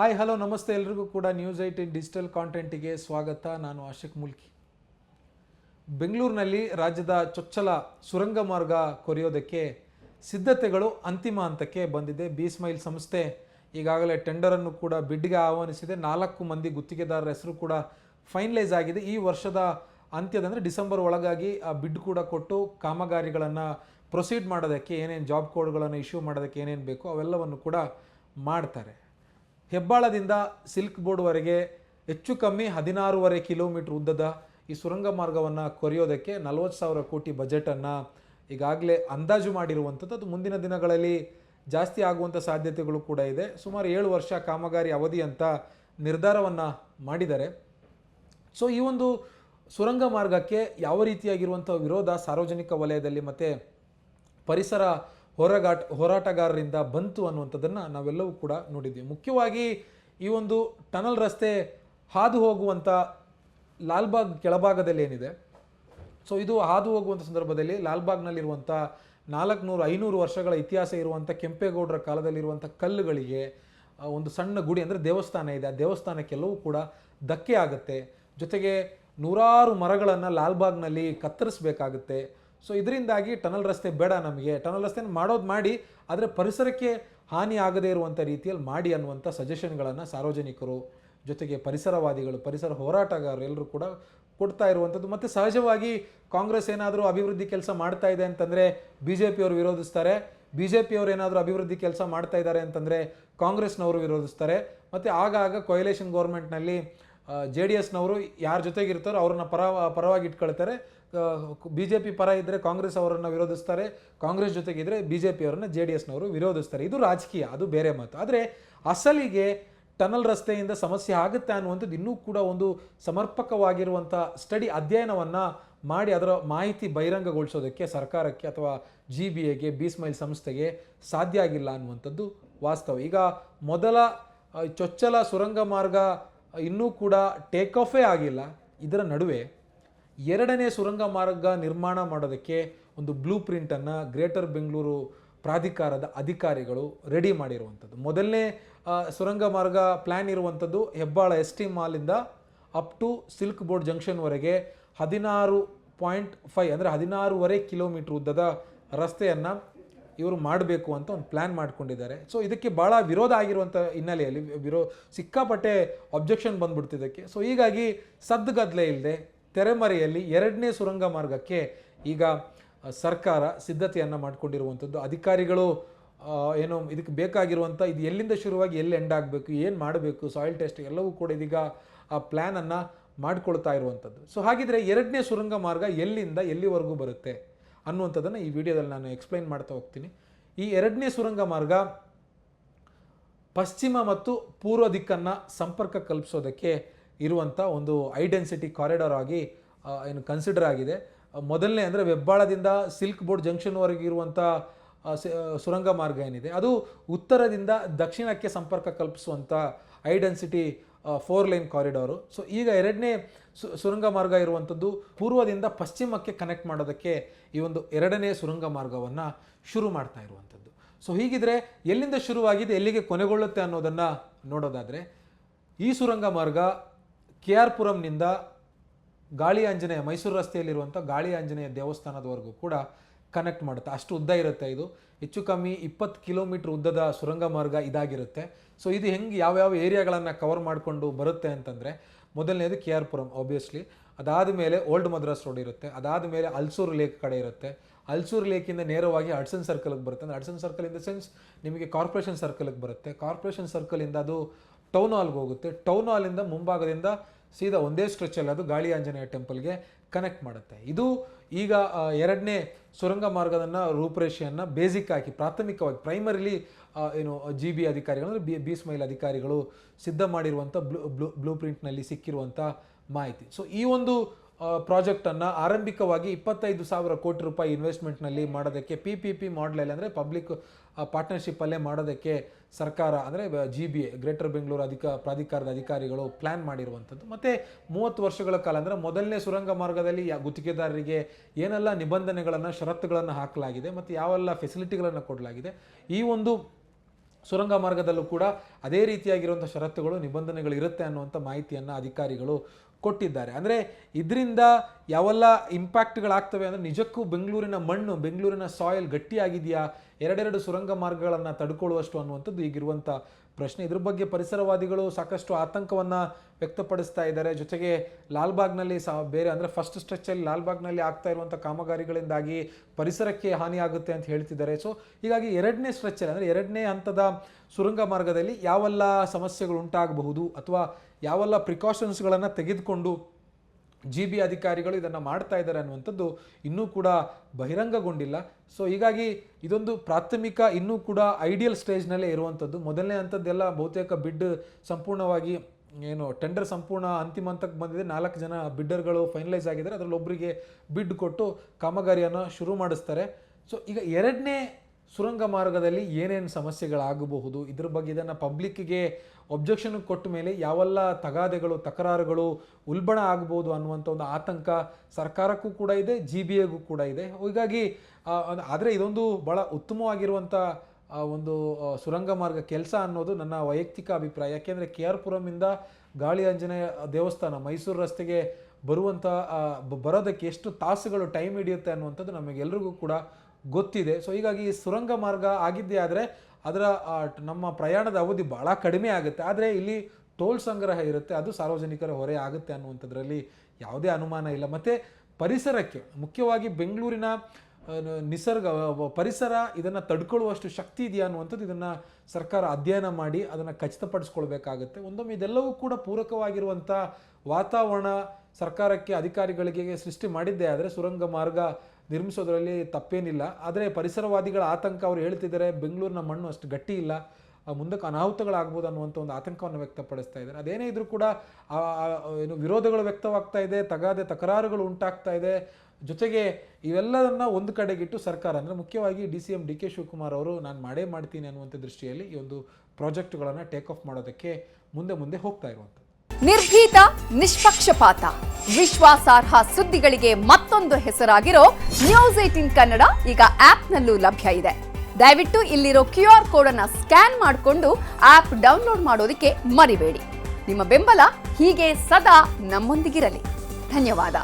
Hi hello ನಮಸ್ತೆ ಎಲ್ರಿಗೂ ಕೂಡ ನ್ಯೂಸ್ ಏಯ್ಟೀನ್ ಡಿಜಿಟಲ್ ಕಾಂಟೆಂಟಿಗೆ ಸ್ವಾಗತ. ನಾನು ಆಶಿಕ್ ಮುಲ್ಕಿ. ಬೆಂಗಳೂರಿನಲ್ಲಿ ರಾಜ್ಯದ ಚೊಚ್ಚಲ ಸುರಂಗ ಮಾರ್ಗ ಕೊರೆಯೋದಕ್ಕೆ ಸಿದ್ಧತೆಗಳು ಅಂತಿಮ ಹಂತಕ್ಕೆ ಬಂದಿದೆ. ಬಿ ಸ್ಮೈಲ್ ಸಂಸ್ಥೆ ಈಗಾಗಲೇ ಟೆಂಡರನ್ನು ಕೂಡ ಬಿಡ್ಗೆ ಆಹ್ವಾನಿಸಿದೆ. ನಾಲ್ಕು ಮಂದಿ ಗುತ್ತಿಗೆದಾರರ ಹೆಸರು ಕೂಡ ಫೈನಲೈಸ್ ಆಗಿದೆ. ಈ ವರ್ಷದ ಅಂತ್ಯದ ಅಂದರೆ ಡಿಸೆಂಬರ್ ಒಳಗಾಗಿ ಆ ಬಿಡ್ ಕೂಡ ಕೊಟ್ಟು ಕಾಮಗಾರಿಗಳನ್ನು ಪ್ರೊಸೀಡ್ ಮಾಡೋದಕ್ಕೆ ಏನೇನು ಜಾಬ್ ಕೋಡ್ಗಳನ್ನು ಇಶ್ಯೂ ಮಾಡೋದಕ್ಕೆ ಏನೇನು ಬೇಕೋ ಅವೆಲ್ಲವನ್ನು ಕೂಡ ಮಾಡ್ತಾರೆ. ಹೆಬ್ಬಾಳದಿಂದ ಸಿಲ್ಕ್ ಬೋರ್ಡ್ವರೆಗೆ ಹೆಚ್ಚು ಕಮ್ಮಿ ಹದಿನಾರೂವರೆ ಕಿಲೋಮೀಟ್ರ್ ಉದ್ದದ ಈ ಸುರಂಗ ಮಾರ್ಗವನ್ನು ಕೊರೆಯೋದಕ್ಕೆ ನಲವತ್ತು ಸಾವಿರ ಕೋಟಿ ಬಜೆಟನ್ನು ಈಗಾಗಲೇ ಅಂದಾಜು ಮಾಡಿರುವಂಥದ್ದು. ಅದು ಮುಂದಿನ ದಿನಗಳಲ್ಲಿ ಜಾಸ್ತಿ ಆಗುವಂಥ ಸಾಧ್ಯತೆಗಳು ಕೂಡ ಇದೆ. ಸುಮಾರು ಏಳು ವರ್ಷ ಕಾಮಗಾರಿ ಅವಧಿ ಅಂತ ನಿರ್ಧಾರವನ್ನು ಮಾಡಿದ್ದಾರೆ. ಸೊ ಈ ಒಂದು ಸುರಂಗ ಮಾರ್ಗಕ್ಕೆ ಯಾವ ರೀತಿಯಾಗಿರುವಂಥ ವಿರೋಧ ಸಾರ್ವಜನಿಕ ವಲಯದಲ್ಲಿ ಮತ್ತು ಪರಿಸರ ಹೋರಾಟ ಹೋರಾಟಗಾರರಿಂದ ಬಂತು ಅನ್ನುವಂಥದ್ದನ್ನು ನಾವೆಲ್ಲವೂ ಕೂಡ ನೋಡಿದ್ದೀವಿ ಮುಖ್ಯವಾಗಿ ಈ ಒಂದು ಟನಲ್ ರಸ್ತೆ ಹಾದು ಹೋಗುವಂಥ ಲಾಲ್ಬಾಗ್ ಕೆಳಭಾಗದಲ್ಲಿ ಏನಿದೆ, ಸೊ ಇದು ಹಾದು ಹೋಗುವಂಥ ಸಂದರ್ಭದಲ್ಲಿ ಲಾಲ್ಬಾಗ್ನಲ್ಲಿರುವಂಥ ನಾಲ್ಕುನೂರು, ಐನೂರು ವರ್ಷಗಳ ಇತಿಹಾಸ ಇರುವಂಥ ಕೆಂಪೇಗೌಡರ ಕಾಲದಲ್ಲಿರುವಂಥ ಕಲ್ಲುಗಳಿಗೆ ಒಂದು ಸಣ್ಣ ಗುಡಿ ಅಂದರೆ ದೇವಸ್ಥಾನ ಇದೆ. ಆ ದೇವಸ್ಥಾನಕ್ಕೆಲ್ಲವೂ ಕೂಡ ಧಕ್ಕೆ ಆಗುತ್ತೆ. ಜೊತೆಗೆ ನೂರಾರು ಮರಗಳನ್ನು ಲಾಲ್ಬಾಗ್ನಲ್ಲಿ ಕತ್ತರಿಸಬೇಕಾಗುತ್ತೆ. ಸೊ ಇದರಿಂದಾಗಿ ಟನಲ್ ರಸ್ತೆ ಬೇಡ ನಮಗೆ. ಟನಲ್ ರಸ್ತೆ ಮಾಡೋದು ಮಾಡಿ, ಆದರೆ ಪರಿಸರಕ್ಕೆ ಹಾನಿ ಆಗದೇ ಇರುವಂಥ ರೀತಿಯಲ್ಲಿ ಮಾಡಿ ಅನ್ನುವಂಥ ಸಜೆಷನ್ಗಳನ್ನು ಸಾರ್ವಜನಿಕರು ಜೊತೆಗೆ ಪರಿಸರವಾದಿಗಳು, ಪರಿಸರ ಹೋರಾಟಗಾರರು ಎಲ್ಲರೂ ಕೂಡ ಕೊಡ್ತಾ ಇರುವಂಥದ್ದು ಮತ್ತು ಸಹಜವಾಗಿ ಕಾಂಗ್ರೆಸ್ ಏನಾದರೂ ಅಭಿವೃದ್ಧಿ ಕೆಲಸ ಮಾಡ್ತಾ ಇದೆ ಅಂತಂದರೆ ಬಿ ಜೆ ಪಿಯವರು ವಿರೋಧಿಸ್ತಾರೆ. ಬಿ ಜೆ ಪಿಯವರು ಏನಾದರೂ ಅಭಿವೃದ್ಧಿ ಕೆಲಸ ಮಾಡ್ತಾ ಇದ್ದಾರೆ ಅಂತಂದರೆ ಕಾಂಗ್ರೆಸ್ನವರು ವಿರೋಧಿಸ್ತಾರೆ. ಮತ್ತು ಆಗಾಗ ಕೊಯಲೇಷನ್ ಗೌರ್ಮೆಂಟ್ನಲ್ಲಿ ಜೆ ಡಿ ಎಸ್ನವರು ಯಾರ ಜೊತೆಗಿರ್ತಾರೋ ಅವ್ರನ್ನ ಪರ ಪರವಾಗಿ ಇಟ್ಕೊಳ್ತಾರೆ ಬಿ ಜೆ ಪಿ ಪರ ಇದ್ದರೆ ಕಾಂಗ್ರೆಸ್ ಅವರನ್ನು ವಿರೋಧಿಸ್ತಾರೆ, ಕಾಂಗ್ರೆಸ್ ಜೊತೆಗಿದ್ರೆ ಬಿ ಜೆ ಪಿಯವರನ್ನು ಜೆ ಡಿ ಎಸ್ನವರು ವಿರೋಧಿಸ್ತಾರೆ. ಇದು ರಾಜಕೀಯ, ಅದು ಬೇರೆ ಮಾತು. ಆದರೆ ಅಸಲಿಗೆ ಟನಲ್ ರಸ್ತೆಯಿಂದ ಸಮಸ್ಯೆ ಆಗುತ್ತೆ ಅನ್ನುವಂಥದ್ದು ಇನ್ನೂ ಕೂಡ ಒಂದು ಸಮರ್ಪಕವಾಗಿರುವಂಥ ಸ್ಟಡಿ ಅಧ್ಯಯನವನ್ನು ಮಾಡಿ ಅದರ ಮಾಹಿತಿ ಬಹಿರಂಗಗೊಳಿಸೋದಕ್ಕೆ ಸರ್ಕಾರಕ್ಕೆ ಅಥವಾ ಜಿ ಬಿ ಎಗೆ, ಬಿ ಸಂಸ್ಥೆಗೆ ಸಾಧ್ಯ ಆಗಿಲ್ಲ ಅನ್ನುವಂಥದ್ದು ವಾಸ್ತವ. ಈಗ ಮೊದಲ ಚೊಚ್ಚಲ ಸುರಂಗ ಮಾರ್ಗ ಇನ್ನೂ ಕೂಡ ಟೇಕ್ ಆಫೇ ಆಗಿಲ್ಲ. ಇದರ ನಡುವೆ ಎರಡನೇ ಸುರಂಗ ಮಾರ್ಗ ನಿರ್ಮಾಣ ಮಾಡೋದಕ್ಕೆ ಒಂದು ಬ್ಲೂ ಪ್ರಿಂಟನ್ನು ಗ್ರೇಟರ್ ಬೆಂಗಳೂರು ಪ್ರಾಧಿಕಾರದ ಅಧಿಕಾರಿಗಳು ರೆಡಿ ಮಾಡಿರುವಂಥದ್ದು. ಮೊದಲನೇ ಸುರಂಗ ಮಾರ್ಗ ಪ್ಲ್ಯಾನ್ ಇರುವಂಥದ್ದು ಹೆಬ್ಬಾಳ ಎಸ್ ಟಿ ಮಾಲಿಂದ ಅಪ್ ಟು ಸಿಲ್ಕ್ ಬೋರ್ಡ್ ಜಂಕ್ಷನ್ವರೆಗೆ ಹದಿನಾರು ಪಾಯಿಂಟ್ ಫೈವ್ ಅಂದರೆ ಹದಿನಾರೂವರೆ ಕಿಲೋಮೀಟ್ರ್ ಉದ್ದದ ರಸ್ತೆಯನ್ನು ಇವರು ಮಾಡಬೇಕು ಅಂತ ಒಂದು ಪ್ಲ್ಯಾನ್ ಮಾಡ್ಕೊಂಡಿದ್ದಾರೆ. ಸೊ ಇದಕ್ಕೆ ಭಾಳ ವಿರೋಧ ಆಗಿರುವಂಥ ಹಿನ್ನೆಲೆಯಲ್ಲಿ, ವಿರೋ, ಸಿಕ್ಕಾಪಟ್ಟೆ ಅಬ್ಜೆಕ್ಷನ್ ಬಂದ್ಬಿಡ್ತಿದ್ದಕ್ಕೆ. ಸೊ ಹೀಗಾಗಿ ಸದ್ದುಗದ್ಲೆ ಇಲ್ಲದೆ ತೆರೆಮರೆಯಲ್ಲಿ ಎರಡನೇ ಸುರಂಗ ಮಾರ್ಗಕ್ಕೆ ಈಗ ಸರ್ಕಾರ ಸಿದ್ಧತೆಯನ್ನು ಮಾಡಿಕೊಂಡಿರುವಂಥದ್ದು ಅಧಿಕಾರಿಗಳು ಏನು ಇದಕ್ಕೆ ಬೇಕಾಗಿರುವಂಥ ಇದು ಎಲ್ಲಿಂದ ಶುರುವಾಗಿ ಎಲ್ಲಿ ಎಂಡ್ ಆಗಬೇಕು, ಏನು ಮಾಡಬೇಕು ಸಾಯಿಲ್ ಟೆಸ್ಟ್ ಎಲ್ಲವೂ ಕೂಡ ಇದೀಗ, ಆ ಪ್ಲ್ಯಾನನ್ನು ಮಾಡಿಕೊಳ್ತಾ ಇರುವಂಥದ್ದು ಸೊ ಹಾಗಿದ್ರೆ ಎರಡನೇ ಸುರಂಗ ಮಾರ್ಗ ಎಲ್ಲಿಂದ ಎಲ್ಲಿವರೆಗೂ ಬರುತ್ತೆ ಅನ್ನುವಂಥದ್ದನ್ನು ಈ ವಿಡಿಯೋದಲ್ಲಿ ನಾನು ಎಕ್ಸ್ಪ್ಲೈನ್ ಮಾಡ್ತಾ ಹೋಗ್ತೀನಿ. ಈ ಎರಡನೇ ಸುರಂಗ ಮಾರ್ಗ ಪಶ್ಚಿಮ ಮತ್ತು ಪೂರ್ವ ದಿಕ್ಕನ್ನು ಸಂಪರ್ಕ ಕಲ್ಪಿಸೋದಕ್ಕೆ ಇರುವಂಥ ಒಂದು ಐಡೆನ್ಸಿಟಿ ಕಾರಿಡಾರ್ ಆಗಿ ಏನು ಕನ್ಸಿಡರ್ ಆಗಿದೆ. ಮೊದಲನೇ ಅಂದರೆ ವೆಬ್ಬಾಳದಿಂದ ಸಿಲ್ಕ್ ಬೋರ್ಡ್ ಜಂಕ್ಷನ್ವರೆಗೆ ಇರುವಂಥ ಸುರಂಗ ಮಾರ್ಗ ಏನಿದೆ, ಅದು ಉತ್ತರದಿಂದ ದಕ್ಷಿಣಕ್ಕೆ ಸಂಪರ್ಕ ಕಲ್ಪಿಸುವಂಥ high density four lane corridor so ಈಗ ಎರಡನೇ ಸು- ಸುರಂಗ ಮಾರ್ಗ ಇರುವಂಥದ್ದು ಪೂರ್ವದಿಂದ ಪಶ್ಚಿಮಕ್ಕೆ ಕನೆಕ್ಟ್ ಮಾಡೋದಕ್ಕೆ ಈ ಒಂದು ಎರಡನೇ ಸುರಂಗ ಮಾರ್ಗವನ್ನು ಶುರು ಮಾಡ್ತಾ ಇರುವಂಥದ್ದು ಸೊ ಹೀಗಿದ್ರೆ ಎಲ್ಲಿಂದ ಶುರುವಾಗಿದೆ, ಎಲ್ಲಿಗೆ ಕೊನೆಗೊಳ್ಳುತ್ತೆ ಅನ್ನೋದನ್ನು ನೋಡೋದಾದರೆ ಈ ಸುರಂಗ ಮಾರ್ಗ ಕೆ ಆರ್ ಪುರಂನಿಂದ ಗಾಳಿ ಆಂಜನೇಯ ಮೈಸೂರು ರಸ್ತೆಯಲ್ಲಿರುವಂಥ ಗಾಳಿ ಆಂಜನೇಯ ದೇವಸ್ಥಾನದವರೆಗೂ ಕೂಡ ಕನೆಕ್ಟ್ ಮಾಡುತ್ತೆ. ಅಷ್ಟು ಉದ್ದ ಇರುತ್ತೆ ಇದು. ಹೆಚ್ಚು ಕಮ್ಮಿ ಇಪ್ಪತ್ತು ಕಿಲೋಮೀಟ್ರ್ ಉದ್ದದ ಸುರಂಗ ಮಾರ್ಗ ಇದಾಗಿರುತ್ತೆ. ಸೊ ಇದು ಹೆಂಗೆ ಯಾವ್ಯಾವ ಏರಿಯಾಗಳನ್ನು ಕವರ್ ಮಾಡಿಕೊಂಡು ಬರುತ್ತೆ ಅಂತಂದರೆ, ಮೊದಲನೇದು ಕೆ ಆರ್ ಪುರಂ ಆಬ್ವಿಯಸ್ಲಿ ಅದಾದ ಮೇಲೆ ಓಲ್ಡ್ ಮದ್ರಾಸ್ ರೋಡ್ ಇರುತ್ತೆ. ಅದಾದ ಮೇಲೆ ಅಲ್ಸೂರು ಲೇಕ್ ಕಡೆ ಇರುತ್ತೆ. ಅಲ್ಸೂರು ಲೇಕಿಂದ ನೇರವಾಗಿ ಹಡ್ಸನ್ ಸರ್ಕಲ್ಗೆ ಬರುತ್ತೆ. ಅಂದರೆ Hudson circle in the sense ನಿಮಗೆ ಕಾರ್ಪೊರೇಷನ್ ಸರ್ಕಲ್ಗೆ ಬರುತ್ತೆ. ಕಾರ್ಪೊರೇಷನ್ ಸರ್ಕಲಿಂದ ಅದು ಟೌನ್ ಹಾಲ್ಗೆ ಹೋಗುತ್ತೆ. ಟೌನ್ ಹಾಲಿಂದ ಮುಂಭಾಗದಿಂದ ಸೀದಾ ಒಂದೇ ಸ್ಟ್ರೆಚಲ್ಲಿ ಅದು ಗಾಳಿ ಆಂಜನೇಯ ಟೆಂಪಲ್ಗೆ ಕನೆಕ್ಟ್ ಮಾಡುತ್ತೆ. ಇದು ಈಗ ಎರಡನೇ ಸುರಂಗ ಮಾರ್ಗದನ್ನು ರೂಪುರೇಷೆಯನ್ನು ಬೇಸಿಕ್ ಆಗಿ ಪ್ರಾಥಮಿಕವಾಗಿ ಪ್ರೈಮರಿಲಿ ಏನು ಜಿ ಬಿ ಅಧಿಕಾರಿಗಳು ಅಂದರೆ ಬಿ ಬಿ ಸ್ಮೈಲ್ ಅಧಿಕಾರಿಗಳು ಸಿದ್ಧ ಮಾಡಿರುವಂಥ ಬ್ಲೂ ಬ್ಲೂ ಬ್ಲೂ ಪ್ರಿಂಟ್ನಲ್ಲಿ ಸಿಕ್ಕಿರುವಂಥ ಮಾಹಿತಿ. ಸೊ ಈ ಒಂದು ಪ್ರಾಜೆಕ್ಟನ್ನು ಆರಂಭಿಕವಾಗಿ ಇಪ್ಪತ್ತೈದು ಸಾವಿರ ಕೋಟಿ ರೂಪಾಯಿ ಇನ್ವೆಸ್ಟ್ಮೆಂಟ್ನಲ್ಲಿ ಮಾಡೋದಕ್ಕೆ ಪಿ ಪಿ ಪಿ ಮಾಡಲಲ್ಲಿ ಅಂದರೆ ಪಬ್ಲಿಕ್ ಪಾರ್ಟ್ನರ್ಶಿಪ್ಪಲ್ಲೇ ಮಾಡೋದಕ್ಕೆ ಸರ್ಕಾರ ಅಂದರೆ G B A greater Bengaluru ಅಧಿಕ, ಪ್ರಾಧಿಕಾರದ ಅಧಿಕಾರಿಗಳು ಪ್ಲ್ಯಾನ್ ಮಾಡಿರುವಂಥದ್ದು. ಮತ್ತು ಮೂವತ್ತು ವರ್ಷಗಳ ಕಾಲ ಅಂದರೆ ಮೊದಲನೇ ಸುರಂಗ ಮಾರ್ಗದಲ್ಲಿ ಗುತ್ತಿಗೆದಾರರಿಗೆ ಏನೆಲ್ಲ ನಿಬಂಧನೆಗಳನ್ನು, ಷರತ್ತುಗಳನ್ನು ಹಾಕಲಾಗಿದೆ ಮತ್ತು ಯಾವೆಲ್ಲ ಫೆಸಿಲಿಟಿಗಳನ್ನು ಕೊಡಲಾಗಿದೆ. ಈ ಒಂದು ಸುರಂಗ ಮಾರ್ಗದಲ್ಲೂ ಕೂಡ ಅದೇ ರೀತಿಯಾಗಿರುವಂಥ ಷರತ್ತುಗಳು, ನಿಬಂಧನೆಗಳು ಇರುತ್ತೆ ಅನ್ನುವಂಥ ಮಾಹಿತಿಯನ್ನು ಅಧಿಕಾರಿಗಳು ಕೊಟ್ಟಿದ್ದಾರೆ. ಅಂದರೆ ಇದರಿಂದ ಯಾವೆಲ್ಲ ಇಂಪ್ಯಾಕ್ಟ್ಗಳಾಗ್ತವೆ ಅಂದರೆ ನಿಜಕ್ಕೂ ಬೆಂಗಳೂರಿನ ಮಣ್ಣು ಬೆಂಗಳೂರಿನ ಸಾಯಿಲ್ ಗಟ್ಟಿಯಾಗಿದೆಯಾ? ಎರಡೆರಡು ಸುರಂಗ ಮಾರ್ಗಗಳನ್ನು ತಡ್ಕೊಳ್ಳುವಷ್ಟು ಅನ್ನುವಂಥದ್ದು ಈಗಿರುವಂಥ ಪ್ರಶ್ನೆ. ಇದ್ರ ಬಗ್ಗೆ ಪರಿಸರವಾದಿಗಳು ಸಾಕಷ್ಟು ಆತಂಕವನ್ನು ವ್ಯಕ್ತಪಡಿಸ್ತಾ ಇದ್ದಾರೆ. ಜೊತೆಗೆ ಲಾಲ್ಬಾಗ್ನಲ್ಲಿ ಸಹ ಬೇರೆ ಅಂದರೆ ಫಸ್ಟ್ ಸ್ಟ್ರೆಚ್ಚಲ್ಲಿ ಲಾಲ್ಬಾಗ್ನಲ್ಲಿ ಆಗ್ತಾ ಇರುವಂಥ ಕಾಮಗಾರಿಗಳಿಂದಾಗಿ ಪರಿಸರಕ್ಕೆ ಹಾನಿಯಾಗುತ್ತೆ ಅಂತ ಹೇಳ್ತಿದ್ದಾರೆ. ಸೊ ಹೀಗಾಗಿ ಎರಡನೇ ಸ್ಟ್ರೆಚ್ಚಲ್ಲಿ ಅಂದರೆ ಎರಡನೇ ಹಂತದ ಸುರಂಗ ಮಾರ್ಗದಲ್ಲಿ ಯಾವೆಲ್ಲ ಸಮಸ್ಯೆಗಳು ಉಂಟಾಗಬಹುದು ಅಥವಾ ಯಾವೆಲ್ಲ ಪ್ರಿಕಾಷನ್ಸ್ಗಳನ್ನು ತೆಗೆದುಕೊಂಡು ಜಿ ಬಿ ಅಧಿಕಾರಿಗಳು ಇದನ್ನು ಮಾಡ್ತಾ ಇದ್ದಾರೆ ಅನ್ನುವಂಥದ್ದು ಇನ್ನೂ ಕೂಡ ಬಹಿರಂಗಗೊಂಡಿಲ್ಲ. ಸೊ ಹೀಗಾಗಿ ಇದೊಂದು ಪ್ರಾಥಮಿಕ, ಇನ್ನೂ ಕೂಡ ಐಡಿಯಲ್ ಸ್ಟೇಜ್ನಲ್ಲೇ ಇರುವಂಥದ್ದು. ಮೊದಲನೇ ಹಂತದ್ದೆಲ್ಲ ಬಹುತೇಕ ಬಿಡ್ ಸಂಪೂರ್ಣವಾಗಿ ಏನು ಟೆಂಡರ್ ಸಂಪೂರ್ಣ ಅಂತಿಮ ಹಂತಕ್ಕೆ ಬಂದಿದೆ. ನಾಲ್ಕು ಜನ ಬಿಡ್ಡರ್ಗಳು ಫೈನಲೈಸ್ ಆಗಿದ್ದಾರೆ. ಅದರಲ್ಲಿ ಒಬ್ಬರಿಗೆ ಬಿಡ್ ಕೊಟ್ಟು ಕಾಮಗಾರಿಯನ್ನು ಶುರು ಮಾಡಿಸ್ತಾರೆ. ಸೊ ಈಗ ಎರಡನೇ ಸುರಂಗ ಮಾರ್ಗದಲ್ಲಿ ಏನೇನು ಸಮಸ್ಯೆಗಳಾಗಬಹುದು, ಇದ್ರ ಬಗ್ಗೆ ಇದನ್ನು ಪಬ್ಲಿಕ್ಕಿಗೆ ಒಬ್ಜೆಕ್ಷನ್ ಕೊಟ್ಟ ಮೇಲೆ ಯಾವೆಲ್ಲ ತಗಾದೆಗಳು, ತಕರಾರುಗಳು ಉಲ್ಬಣ ಆಗ್ಬೋದು ಅನ್ನುವಂಥ ಒಂದು ಆತಂಕ ಸರ್ಕಾರಕ್ಕೂ ಕೂಡ ಇದೆ ಜಿ ಬಿ ಎಗೂ ಕೂಡ ಇದೆ. ಹೀಗಾಗಿ ಆದರೆ ಇದೊಂದು ಭಾಳ ಉತ್ತಮವಾಗಿರುವಂಥ ಒಂದು ಸುರಂಗ ಮಾರ್ಗ ಕೆಲಸ ಅನ್ನೋದು ನನ್ನ ವೈಯಕ್ತಿಕ ಅಭಿಪ್ರಾಯ. ಯಾಕೆಂದರೆ ಕೆ ಆರ್ ಪುರಮಿಂದ ಗಾಳಿ ಆಂಜನೇಯ ದೇವಸ್ಥಾನ, ಮೈಸೂರು ರಸ್ತೆಗೆ ಬರುವಂಥ ಬರೋದಕ್ಕೆ ಎಷ್ಟು ತಾಸುಗಳು ಟೈಮ್ ಹಿಡಿಯುತ್ತೆ ಅನ್ನುವಂಥದ್ದು ನಮಗೆಲ್ರಿಗೂ ಕೂಡ ಗೊತ್ತಿದೆ. ಸೊ ಹೀಗಾಗಿ ಈ ಸುರಂಗ ಮಾರ್ಗ ಆಗಿದ್ದೇ ಆದರೆ ಅದರ ನಮ್ಮ ಪ್ರಯಾಣದ ಅವಧಿ ಭಾಳ ಕಡಿಮೆ ಆಗುತ್ತೆ. ಆದರೆ ಇಲ್ಲಿ ಟೋಲ್ ಸಂಗ್ರಹ ಇರುತ್ತೆ. ಅದು ಸಾರ್ವಜನಿಕರ ಹೊರೆ ಆಗುತ್ತೆ ಅನ್ನುವಂಥದ್ರಲ್ಲಿ ಯಾವುದೇ ಅನುಮಾನ ಇಲ್ಲ. ಮತ್ತು ಪರಿಸರಕ್ಕೆ, ಮುಖ್ಯವಾಗಿ ಬೆಂಗಳೂರಿನ ನಿಸರ್ಗ ಪರಿಸರ ಇದನ್ನು ತಡ್ಕೊಳ್ಳುವಷ್ಟು ಶಕ್ತಿ ಇದೆಯಾ ಅನ್ನುವಂಥದ್ದು ಇದನ್ನು ಸರ್ಕಾರ ಅಧ್ಯಯನ ಮಾಡಿ ಅದನ್ನು ಖಚಿತಪಡಿಸ್ಕೊಳ್ಬೇಕಾಗುತ್ತೆ. ಒಂದೊಮ್ಮೆ ಇದೆಲ್ಲವೂ ಕೂಡ ಪೂರಕವಾಗಿರುವಂಥ ವಾತಾವರಣ ಸರ್ಕಾರಕ್ಕೆ ಅಧಿಕಾರಿಗಳಿಗೆ ಸೃಷ್ಟಿ ಮಾಡಿದ್ದೇ ಆದರೆ ಸುರಂಗ ಮಾರ್ಗ ನಿರ್ಮಿಸೋದ್ರಲ್ಲಿ ತಪ್ಪೇನಿಲ್ಲ. ಆದರೆ ಪರಿಸರವಾದಿಗಳ ಆತಂಕ ಅವರು ಹೇಳ್ತಿದ್ದಾರೆ, ಬೆಂಗಳೂರಿನ ಮಣ್ಣು ಅಷ್ಟು ಗಟ್ಟಿ ಇಲ್ಲ ಮುಂದಕ್ಕೆ ಅನಾಹುತಗಳಾಗ್ಬೋದು ಅನ್ನುವಂಥ ಒಂದು ಆತಂಕವನ್ನು ವ್ಯಕ್ತಪಡಿಸ್ತಾ ಇದ್ದಾರೆ. ಅದೇನೇ ಇದ್ರೂ ಕೂಡ ಏನು ವಿರೋಧಗಳು ವ್ಯಕ್ತವಾಗ್ತಾ ಇದೆ, ತಗಾದೆ ತಕರಾರುಗಳು ಉಂಟಾಗ್ತಾ ಇದೆ. ಜೊತೆಗೆ ಇವೆಲ್ಲದನ್ನ ಒಂದು ಕಡೆಗಿಟ್ಟು ಸರ್ಕಾರ, ಅಂದರೆ ಮುಖ್ಯವಾಗಿ D C M D K Shivakumar ಅವರು, ನಾನು ಮಾಡೇ ಮಾಡ್ತೀನಿ ಅನ್ನುವಂಥ ದೃಷ್ಟಿಯಲ್ಲಿ ಈ ಒಂದು ಪ್ರಾಜೆಕ್ಟ್ಗಳನ್ನು ಟೇಕ್ ಆಫ್ ಮಾಡೋದಕ್ಕೆ ಮುಂದೆ ಮುಂದೆ ಹೋಗ್ತಾ ಇರುವಂಥದ್ದು. ನಿರ್ಭೀತ ನಿಷ್ಪಕ್ಷಪಾತ. ವಿಶ್ವಾಸಾರ್ಹ ಸುದ್ದಿಗಳಿಗೆ ಮತ್ತೊಂದು ಹೆಸರಾಗಿರೋ ನ್ಯೂಸ್ ಏಟಿನ್ ಕನ್ನಡ ಈಗ ಆಪ್ನಲ್ಲೂ ಲಭ್ಯ ಇದೆ. ದಯವಿಟ್ಟು ಇಲ್ಲಿರೋ ಕ್ಯೂ ಆರ್ ಕೋಡ್ ಅನ್ನ ಸ್ಕ್ಯಾನ್ ಮಾಡಿಕೊಂಡು ಆಪ್ ಡೌನ್ಲೋಡ್ ಮಾಡೋದಕ್ಕೆ ಮರಿಬೇಡಿ. ನಿಮ್ಮ ಬೆಂಬಲ ಹೀಗೆ ಸದಾ ನಮ್ಮೊಂದಿಗಿರಲಿ. ಧನ್ಯವಾದ.